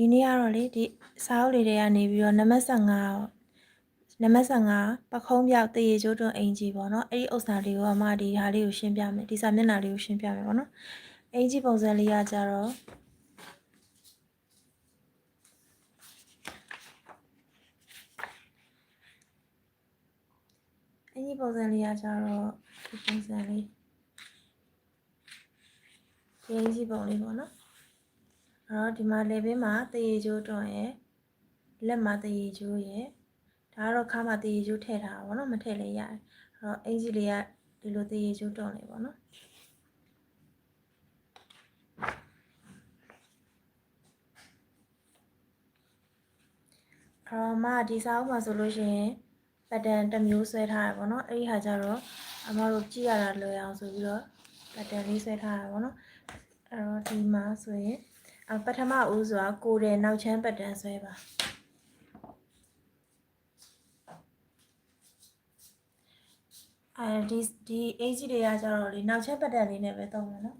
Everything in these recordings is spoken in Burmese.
ဒီနေ့ကတော့လေဒီစာအုပ်လေးတွေကနေပြီးတော့နံပါတ်15နံပါတ်15ပခုံးပြောက်တရေကျိုးတွန်းအင်ကြီးပေါ့နော်အဲ့ဒီဥစ္စာလေးကိုအမဒီဟာလေးကိုရှင်းပြမယ်ဒီစာမျက်နှာလေးကိုရှင်းပြမယ်ပေါ့နော်အင်ကြီးပုံစံလေးကကြတော့အင်ကြီးပုံစံလေးကကြတော့ဒီပုံစံလေးဒီအင်ကြီးပုံလေးပေါ့နော် အဲ့တော့ဒီမှာလေဘင်းမှာတရေကျိုးတွန်းရယ်လက်မှာတရေကျိုးရယ်ဒါကတော့ခါမှာတရေကျိုးထည့်ထားတာပေါ့နော်မထည့်လည်းရတယ်အဲ့တော့အင်ကြီးလေးကဒီလိုတရေကျိုးတွန်းလေးပေါ့နော်အဲ့တော့မှဒီစာအုပ်မှာဆိုလို့ရှိရင်ပတ်တန်တစ်မျိုးဆွဲထားရပေါ့နော်အဲ့ဒီဟာကြတော့အမတို့ကြည့်ရတာလွယ်အောင်ဆိုပြီးတော့ပတ်တန်လေးဆွဲထားရပေါ့နော်အဲ့တော့ဒီမှာဆိုရင်အ ပထမဦးစွာကိုယ်တဲ့နောက်ချမ်းပတ်တန်းဆွဲပါအဲဒီဒီအေးကြီးတွေကကြတော့လေနောက်ချမ်းပတ်တန်းလေးနဲ့ပဲသုံးမယ်နော်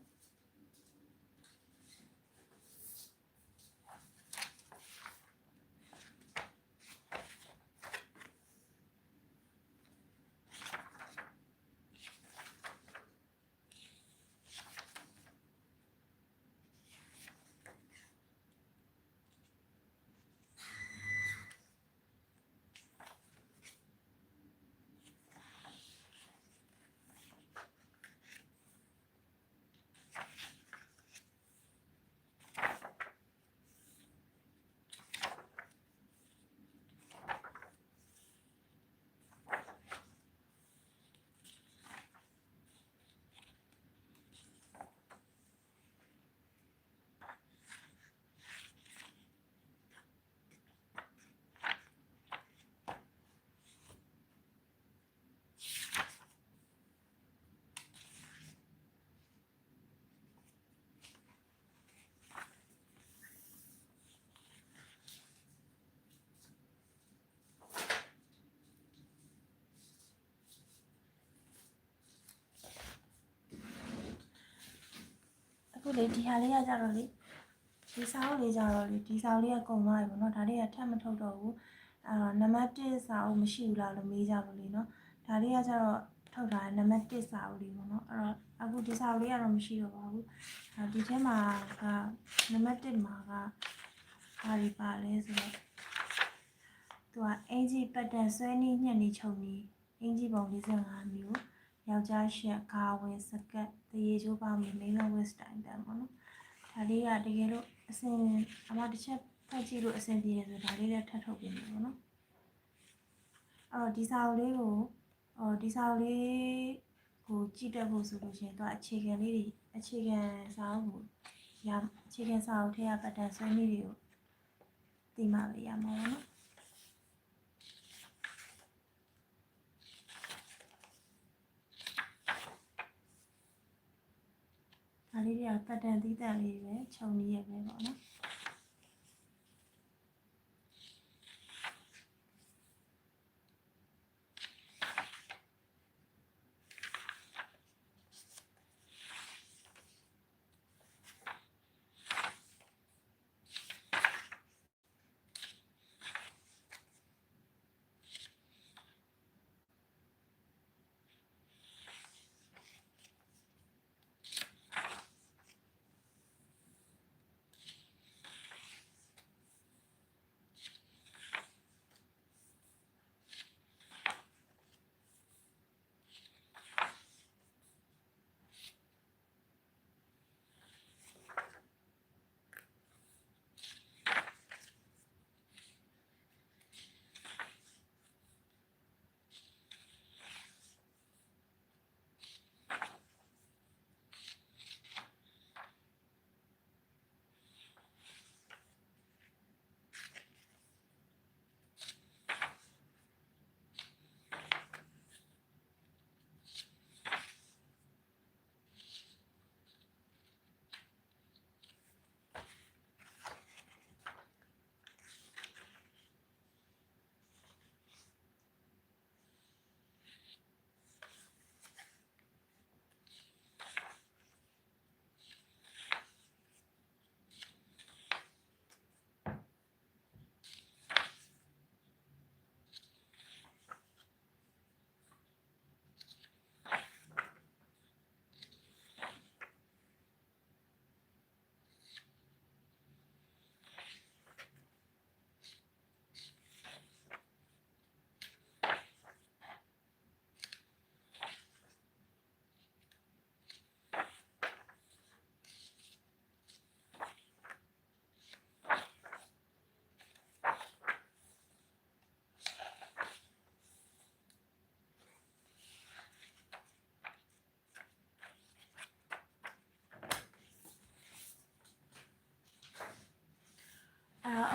လေဒီဟာလေးကကြတော့လေဒီစာအုပ်လေးကြတော့လေဒီစာအုပ်လေးကကုန်သွားပြီပေါ့နော်ဒါလေးကထပ်မထုတ်တော့ဘူးအဲ့တော့နံပါတ်1စာအုပ်မရှိဘူးလားလို့မေးကြလို့လေနော်ဒါလေးကကြတော့ထုတ်ထားတယ်နံပါတ်1စာအုပ်လေးပေါ့နော်အဲ့တော့အခုဒီစာအုပ်လေးကတော့မရှိတော့ပါဘူးအဲ့ဒီထဲမှာကနံပါတ်1မှာကဘာတွေပါလဲဆိုတော့သူကအင်ဂျီပတ်တန်ဆွဲနည်းညှက်နည်းချုပ်နည်းအင်ဂျီပုံ45မျိုး ယောက်ျားရှက်ခါဝင်စကတ်တရေချိုးပေါင်းပြီးမိန်းမဝစ်စတိုင်တန်ပေါ့နော်ဒါလေးကတကယ်လို့အစင်အမတစ်ချက်ဖတ်ကြည့်လို့အစင်ပြေတယ်ဆိုဒါလေးလည်းထပ်ထုတ်ပေးမယ်ပေါ့နော်အဲ့တော့ဒီစာအုပ်လေးကိုဟောဒီစာအုပ်လေးကိုကြည့်တတ်ဖို့ဆိုလို့ရှိရင်တော့အခြေခံလေးတွေအခြေခံစာအုပ်ကိုရအခြေခံစာအုပ်ထဲကပတ်တန်ဆွဲနည်းတွေကိုသိမှပဲရမှာပေါ့နော် ဒါလေးတွေကပတ်တန်သီးတန်လေးပဲခြုံနေရပဲပေါ့နော်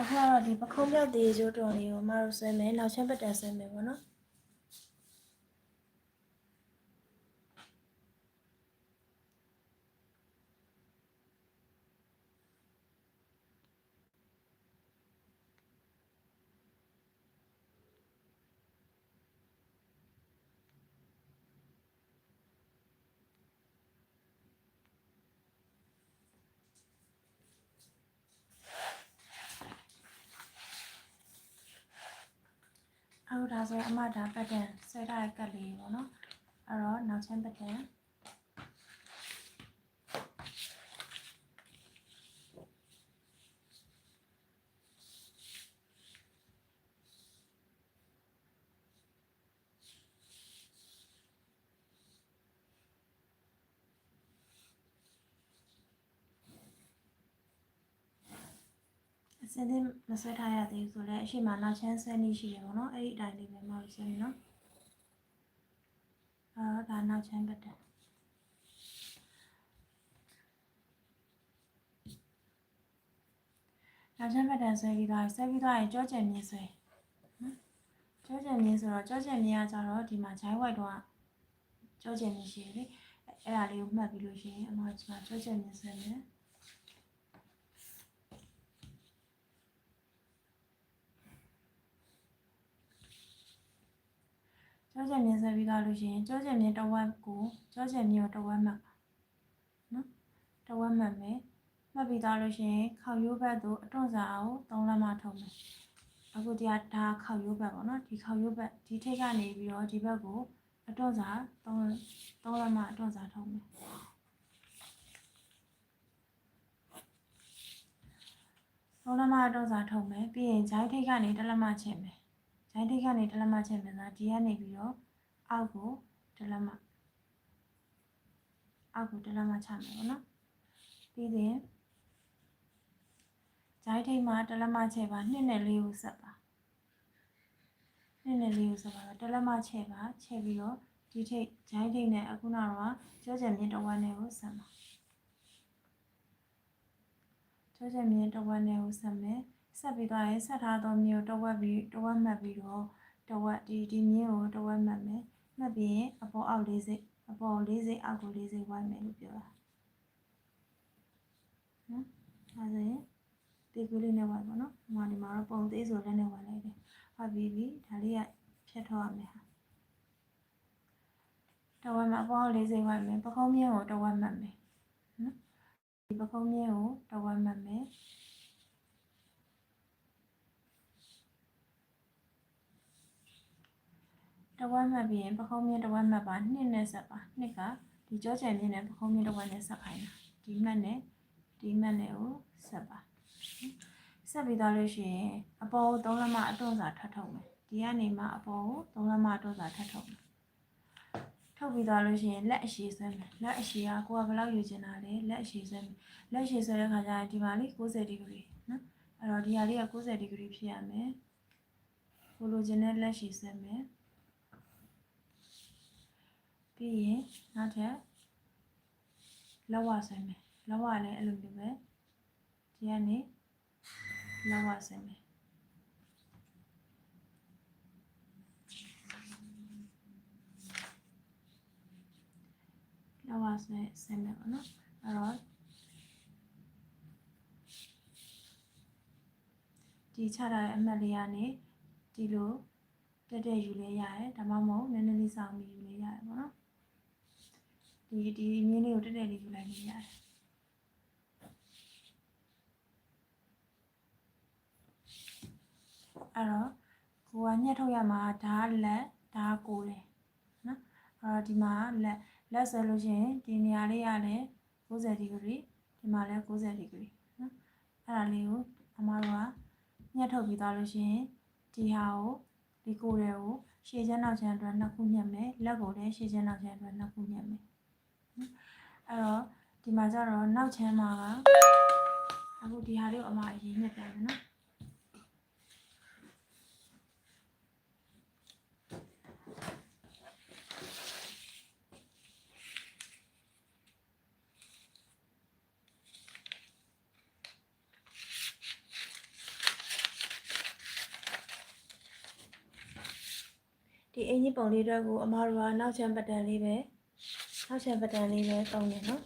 အခုကတော့ဒီပခုံးပြောက်သေးကျိုးတော်လေးကိုမတို့ဆွဲမယ်နောက်ချင်းပတ်တန်ဆွဲမယ်ပေါ့နော် အခုဒါဆိုရင်အမဒါပတ်တန်ဆွဲထားတဲ့ကတ်လေးပေါ့နော်အဲ့တော့နောက်ချင်းပ တ်တန်အစင်းသေးမဆွဲထားရသေးဘူးဆိုတော့အရှိမနောက်ချမ်းဆွဲနေရှိတယ်ပေါ့နော်အဲ့ဒီအတိုင်းလေးပဲမဟုတ်ဆွဲနေနော်အဲ့တော့ဒါနောက်ချမ်းပတ်တယ်နောက်ချမ်းပတ်တယ်ဆွဲပြီးသွားဆွဲပြီးသွားရင်ကြောကျင်မြင့်ဆွဲနော်ကြောကျင်မြင့်ဆိုတော့ကြောကျင်မြင့်ကကြတော့ဒီမှာဂျိုင်းဝိုက်တော့ကြောကျင်မြင့်ရှိတယ်လေအဲ့ဒါလေးကိုမှတ်ပြီးလို့ရှိရင်အမကဒီမှာကြောကျင်မြင့်ဆွဲမယ် ကြောကျင်မြင့်ဆွဲပြီးသွားလို့ရှိရင်ကြောကျင်မြင့်တစ်ဝက်ကိုကြောကျင်မြင့်ကိုတစ်ဝက်မှတ်ပါနော်တစ်ဝက်မှတ်မယ်မှတ်ပြီးသွားလို့ရှိရင်ခေါက်ရိုးဘက်သို့အတွန့်စာအောင်သုံးလက်မထုံမယ်အခုတရားဒါခေါက်ရိုးဘက်ပေါ့နော်ဒီခေါက်ရိုးဘက်ဒီထိတ်ကနေပြီးတော့ဒီဘက်ကိုအတွန့်စာသုံးသုံးလက်မအတွန့်စာထုံမယ်သုံးလက်မအတွန့်စာထုံမယ်ပြီးရင်ဂျိုင်းထိတ်ကနေတစ်လက်မချင်မယ် ဂျိုင်းထိတ်ကနေတစ်လက်မချင်မယ်ဆိုတော့ဒီကနေပြီးတော့အောက်ကိုတစ်လက်မအောက်ကိုတစ်လက်မချမယ်ပေါ့နော်ပြီးရင်ဂျိုင်းထိတ်မှာတစ်လက်မချဲပါနှစ်နဲ့လေးကိုဆက်ပါနှစ်နဲ့လေးကိုဆက်ပါတော့တစ်လက်မချဲပါချဲပြီးတော့ဒီထိတ်ဂျိုင်းထိတ်နဲ့အခုနောက်တော့ကြောကျင်မြင့်တစ်ဝက်နဲ့ကိုဆက်ပါကြောကျင်မြင့်တစ်ဝက်နဲ့ကိုဆက်မယ် ဆက်ပြီးသွားရင်ဆက်ထားသောမြင့်ကိုတစ်ဝက်ပြီးတစ်ဝက်မှတ်ပြီးတော့တစ်ဝက်ဒီဒီမြင့်ကိုတစ်ဝက်မှတ်မယ်မှတ်ပြီးရင်အပေါ်အောက်လေးစိတ်အပေါ်လေးစိတ်အောက်ကိုလေးစိတ်ဝိုင်းမယ်လို့ပြောတာနော်အဲဒါရင်တေးကူးလေးနဲ့ဝိုင်းပါနော်။ဟိုဒီမှာတော့ပုံသေးဆိုလည်းနဲ့ဝိုင်းလိုက်တယ်။ဟုတ်ပြီပြီဒါလေးကဖြတ်ထောက်ရမယ်ဟာ။တဝက်မှာအပေါ်လေးစိတ်ဝိုင်းမယ်ပကုံးမြင်းကိုတဝက်မှတ်မယ်။နော်။ဒီပကုံးမြင်းကိုတဝက်မှတ်မယ်။ ဝက်မှတ်ပြီးရင်ပခုံးမြင့်တဝက်မှတ်ပါနှစ်နဲ့ဆက်ပါနှစ်ကဒီကြောချယ်မြင့်နဲ့ပခုံးမြင့်တဝက်နဲ့ဆက်ခိုင်းတာဒီမှတ်နဲ့ဒီမှတ်နဲ့ကိုဆက်ပါဆက်ပြီးသွားလို့ရှိရင်အပေါ်ကိုသုံးလက်မအတွန့်စာထပ်ထုတ်မယ်ဒီကနေမှအပေါ်ကိုသုံးလက်မအတွန့်စာထပ်ထုတ်မယ်ထုတ်ပြီးသွားလို့ရှိရင်လက်အရှိဆွဲမယ်လက်အရှိကကိုကဘယ်လောက်ယူချင်တာလဲလက်အရှိဆွဲမယ်လက်အရှိဆွဲတဲ့ခါကျရင်ဒီမှာလေး60ဒီဂရီနော်အဲ့တော့ဒီဟာလေးက60ဒီဂရီဖြစ်ရမယ်ကိုလိုချင်တဲ့လက်ရှိဆွဲမယ် ပြီးရင်နောက်ထပ်လောက်ဝဆွဲမယ်လောက်ဝလည်းအဲ့လိုမျိုးပဲဒီကနေလောက်ဝဆွဲမယ်လောက်ဝဆွဲဆွဲမယ်ပေါ့နော်အဲ့တော့ဒီချထားတဲ့အမှတ်လေးကနေဒီလိုတက်တက်ယူလဲရတယ်ဒါမှမဟုတ်နည်းနည်းလေးစောင်းပြီးယူလဲရတယ်ပေါ့နော် ဒီဒီမြင်းလေးကိုတက်တက်လေးယူလိုက်လို့ရတယ်အဲ့တော့ကိုကညှက်ထုတ်ရမှာဒါလက်ဒါကိုလေနော်အဲ့တော့ဒီမှာလက်လက်ဆွဲလို့ရှိရင်ဒီနေရာလေးရလဲ90ဒီဂရီဒီမှာလဲ90ဒီဂရီနော်အဲ့ဒါလေးကိုအမတို့ကညှက်ထုတ်ပြီးသွားလို့ရှိရင်ဒီဟာကိုဒီကိုတွေကိုရှေ့ချမ်းနောက်ချမ်းအတွက်နှစ်ခုညှက်မယ်လက်ကိုလည်းရှေ့ချမ်းနောက်ချမ်းအတွက်နှစ်ခုညှက်မယ် အဲ့တော့ဒီမှာကျတော့နောက်ချမ်းမှာကအခုဒီဟာလေးကိုအမအရင်ညက်ပြမယ်နော်ဒီအင်ကြီးပုံလေးတော့ကိုအမတို့ကနောက်ချမ်းပတ်တန်လေးပဲ နောက်ချမ်းပတ်တန်လေးပဲသုံးတယ်နော်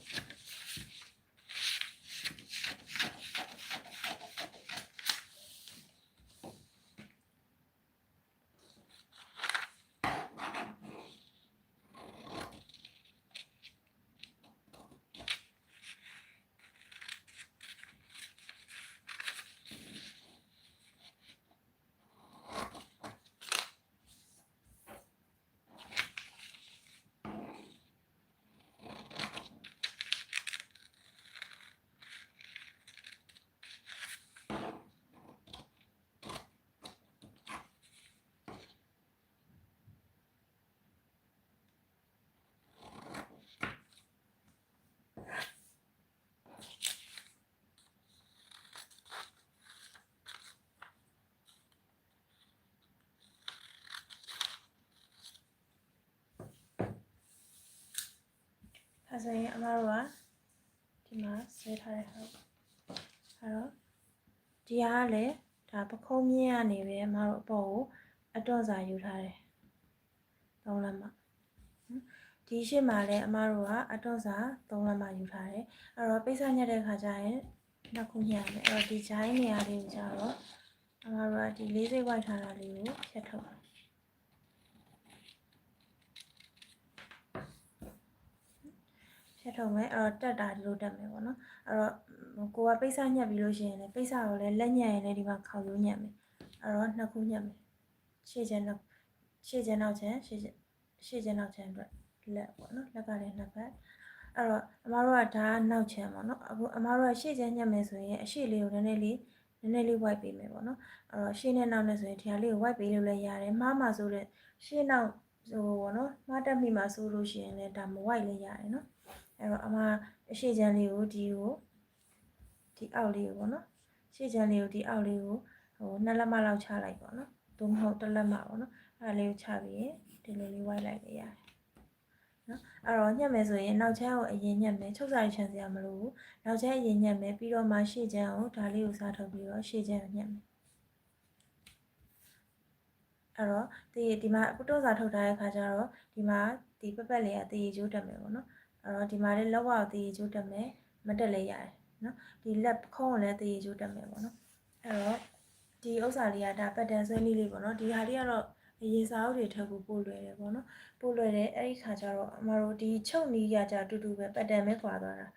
အဲဆိုရင်အမတို့ကဒီမှာဆွဲထားတဲ့ဟုတ်အဲတော့ဒီဟာကလည်းဒါပခုံးမြင့်ကနေပဲအမတို့အပေါ်ကိုအတော့စာယူထားတယ်သုံးလက်မဒီရှေ့မှာလည်းအမတို့ကအတော့စာသုံးလက်မယူထားတယ်အဲ့တော့ပိတ်ဆက်ညက်တဲ့ခါကျရင်နှစ်ခုညက်ရမယ်အဲ့တော့ဒီဂျိုင်းနေရာလေးကိုကျတော့အမတို့ကဒီလေးစိတ်ဝိုက်ထားတာလေးကိုဖြတ်ထုတ်တယ် ဖြတ်ထုတ်မယ်အဲ့တော့တက်တာဒီလိုတက်မယ်ပေါ့နော်အဲ့တော့ကိုကပိတ်ဆက်ညက်ပြီးလို့ရှိရင်လည်းပိတ်ဆက်ကိုလည်းလက်ညက်ရင်လည်းဒီမှာခေါက်ရိုးညက်မယ်အဲ့တော့နှစ်ခုညက်မယ်ရှေ့ကျန်နောက်ရှေ့ကျန်နောက်ကျန်ရှေ့ကျန်ရှေ့ကျန်နောက်ကျန်အတွက်လက်ပေါ့နော်လက်ကလည်းနှစ်ဖက်အဲ့တော့အမတို့ကဒါကနောက်ချမ်းပေါ့နော်အခုအမတို့ကရှေ့ကျန်ညက်မယ်ဆိုရင်အရှေ့လေးကိုနည်းနည်းလေးနည်းနည်းလေး white ပေးမယ်ပေါ့နော်အဲ့တော့ရှေ့နဲ့နောက်နဲ့ဆိုရင်ဒီဟာလေးကို white ပေးလို့လည်းရတယ်မှားမှာဆိုတဲ့ရှေ့နောက်ဟိုပေါ့နော်မှားတက်မိမှာဆိုလို့ရှိရင်လည်းဒါမ white လည်းရတယ်နော် အဲ့တော့အမအရှေ့ကျန်လေးကိုဒီကိုဒီအောက်လေးကိုပေါ့နော်ရှေ့ကျန်လေးကိုဒီအောက်လေးကိုဟိုနှစ်လက်မလောက်ချလိုက်ပေါ့နော်သို့မဟုတ်တစ်လက်မပေါ့နော်အဲ့ဒါလေးကိုချပြီးဒီလိုလေး white လိုက်လည်းရတယ်နော်အဲ့တော့ညက်မယ်ဆိုရင်နောက်ချမ်းကိုအရင်ညက်မယ်ချုပ်စာချမ်းစရာမလိုဘူးနောက်ချမ်းအရင်ညက်မယ်ပြီးတော့မှရှေ့ချမ်းကိုဒါလေးကိုစားထုတ်ပြီးတော့ရှေ့ချမ်းကိုညက်မယ်အဲ့တော့ဒီဒီမှာပုတော့စာထုတ်ထားတဲ့ခါကျတော့ဒီမှာဒီပက်ပက်လေးကတည်ကျိုးတက်မယ်ပေါ့နော် အဲ့တော့ဒီမှာလေးလောက်အောင်တည်ကျိုးတက်မယ်မတက်လည်းရတယ်နော်ဒီလက်ခုံးကိုလည်းတည်ကျိုးတက်မယ်ပေါ့နော်အဲ့တော့ဒီဥစ္စာလေးကဒါပတ်တန်ဆွဲနည်းလေးပေါ့နော်ဒီဟာလေးကတော့အရေးစာအုပ်တွေထပ်ဖို့ပို့လွယ်တယ်ပေါ့နော်ပို့လွယ်တယ်အဲ့ဒီခါကျတော့အမတို့ဒီချုပ်နီးရကြအတူတူပဲပတ်တန်ပဲခွာသွားတာ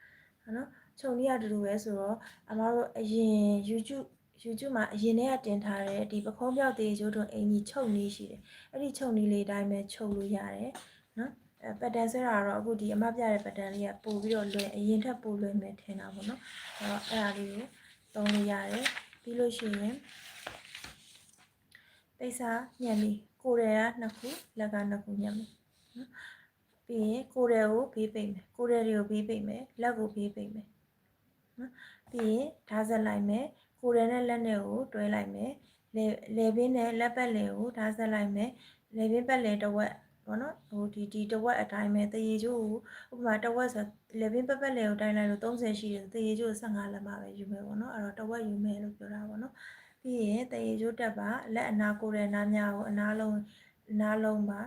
နော်ချုပ်နီးရအတူတူပဲဆိုတော့အမတို့အရင် YouTube YouTube မှာအရင်တည်းကတင်ထားတဲ့ဒီပခုံးပြောက်သေးကျိုးတွင်အင်ကြီးချုပ်နီးရှိတယ်အဲ့ဒီချုပ်နီးလေးအတိုင်းပဲချုပ်လို့ရတယ်နော် အဲပတ်တန်ဆွဲတာတော့အခုဒီအမပြတဲ့ပတ်တန်လေးကပို့ပြီးတော့လွယ်အရင်ထက်ပို့လွယ်မယ်ထင်တာပေါ့နော်အဲ့တော့အဲ့ဒါလေးကိုသုံးလို့ရတယ်ပြီးလို့ရှိရင်ပိတ်စာညံနေကိုယ်ရကနှစ်ခုလက်ကနှစ်ခုညံမယ်နော်ပြီးရင်ကိုယ်ရကိုဘေးပိတ်မယ်ကိုယ်ရတွေကိုဘေးပိတ်မယ်လက်ကိုဘေးပိတ်မယ်နော်ပြီးရင်ဓာတ်ဆက်လိုက်မယ်ကိုယ်ရနဲ့လက်နဲ့ကိုတွဲလိုက်မယ်လေလေဘင်းနဲ့လက်ပတ်လေကိုဓာတ်ဆက်လိုက်မယ်လေဘင်းပတ်လေတစ်ဝက် ပေါ့နော်ဟိုဒီဒီတဝက်အတိုင်းပဲတရေကျိုးကိုဥပမာတဝက်ဆိုလေဘင်းပတ်ပတ်လေကိုတိုင်းလိုက်လို့30ရှိတယ်တရေကျိုး15လက်မှပဲယူမယ်ပေါ့နော်အဲ့တော့တဝက်ယူမယ်လို့ပြောတာပေါ့နော်ပြီးရင်တရေကျိုးတက်ပါလက်အနာကိုယ်ရဲ့နားများကိုအနားလုံးအနားလုံးပါ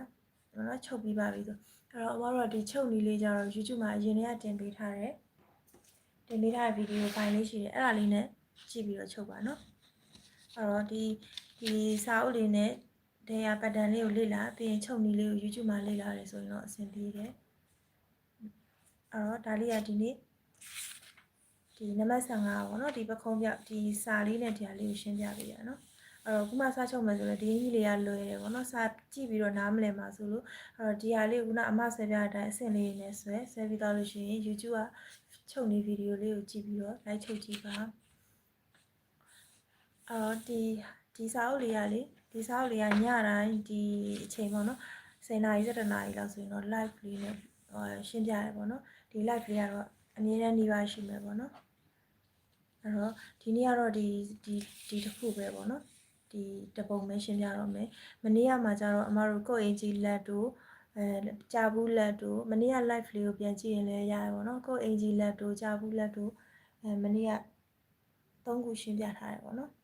နော်ချုပ်ပြီးပါပြီဆိုအဲ့တော့အမတို့ကဒီချုပ်နီးလေးကြတော့ YouTube မှာအရင်ကတင်ပေးထားတယ်တင်ပေးထားတဲ့ဗီဒီယိုဖိုင်လေးရှိတယ်အဲ့ဒါလေးနဲ့ကြည့်ပြီးတော့ချုပ်ပါနော်အဲ့တော့ဒီဒီစာအုပ်လေးနဲ့ ဒေယာပတ်တန်လေးကိုလေ့လာပြီးရင်ချုပ်နီးလေးကို YouTube မှာလေ့လာရဲဆိုရင်တော့အဆင်ပြေတယ်အဲ့တော့ဒါလေးကဒီနေ့ဒီနံပါတ်15ပေါ့နော်ဒီပခုံးပြဒီစာလေးနဲ့ဒီဟာလေးကိုရှင်းပြပေးရနော်အဲ့တော့ခုမှစားချုပ်မယ်ဆိုတော့ဒီအင်းကြီးလေးကလွယ်တယ်ပေါ့နော်စားကြည့်ပြီးတော့နားမလည်ပါဆိုလို့အဲ့တော့ဒီဟာလေးကခုနအမဆွဲပြတဲ့အတိုင်းအဆင့်လေးနဲ့ဆွဲဆွဲပြီးတော့လို့ရှိရင် YouTube ကချုပ်နေဗီဒီယိုလေးကိုကြည့်ပြီးတော့ like ချုပ်ကြည့်ပါအော်ဒီဒီစာအုပ်လေးကလေ ဒီစာအုပ်လေးကညတိုင်းဒီအချိန်ပေါ့နော်10နာရီ17နာရီလောက်ဆိုရင်တော့ live လေးနဲ့ရှင်းပြရဲပေါ့နော်ဒီ live လေးကတော့အနည်းနဲ့နှီးပါရှိမယ်ပေါ့နော်အဲ့တော့ဒီနေ့ကတော့ဒီဒီဒီတစ်ခုပဲပေါ့နော်ဒီတပုံပဲရှင်းပြတော့မယ်မနေ့ကမှကျတော့အမတို့ကိုယ့်အင်ဂျီလက်တို့အဲကြာဘူးလက်တို့မနေ့က live လေးကိုပြန်ကြည့်ရင်လည်းရတယ်ပေါ့နော်ကိုယ့်အင်ဂျီလက်တို့ကြာဘူးလက်တို့အဲမနေ့ကသုံးခုရှင်းပြထားတယ်ပေါ့နော်အဲ့တော့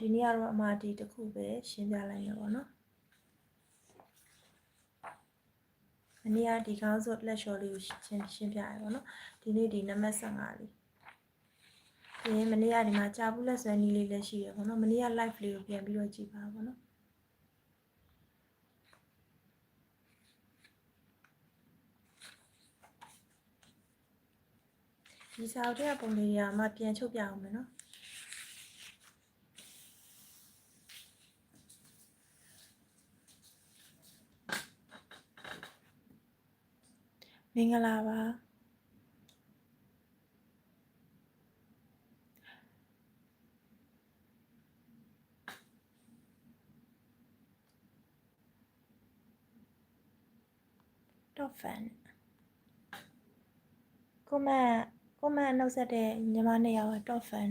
ဒီနေ့ကတော့အမဒီတစ်ခုပဲရှင်းပြလိုက်ရပေါ့နော်နေ့ကဒီကောင်းဆိုလက်လျှော်လေးကိုရှင်းရှင်းပြရပါတော့ဒီနေ့ဒီနံပါတ်15လေးဒီနေ့မနေ့ကဒီမှာကြာဘူးလက်ဆွဲနီးလေးလည်းရှိရပါတော့မနေ့က live လေးကိုပြန်ပြီးတော့ကြည့်ပါပါနော်ဒီစာအုပ်ထဲကပုံလေးတွေကမှပြန်ချုပ်ပြအောင်မယ်နော် မင်္ဂလာပါတော့ fan ကိုမကိုမနှုတ်ဆက်တဲ့ညီမနှစ်ယောက်ကတော့ fan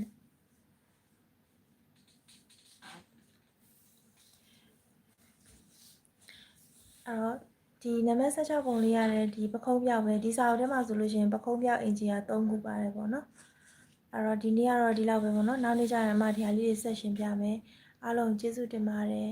အဲ့တော့ ဒီနံပါတ်16ပုံလေးရတယ်ဒီပခုံးပြောက်ပဲဒီစာအုပ်ထဲမှာဆိုလို့ရှိရင်ပခုံးပြောက်အင်ဂျီက3ခုပါတယ်ပေါ့နော်အဲ့တော့ဒီနေ့ကတော့ဒီလောက်ပဲပေါ့နော်နောက်နေ့ကျရင်မှဒီဟာလေးတွေဆက်ရှင်ပြမယ်အားလုံးကျေးဇူးတင်ပါတယ်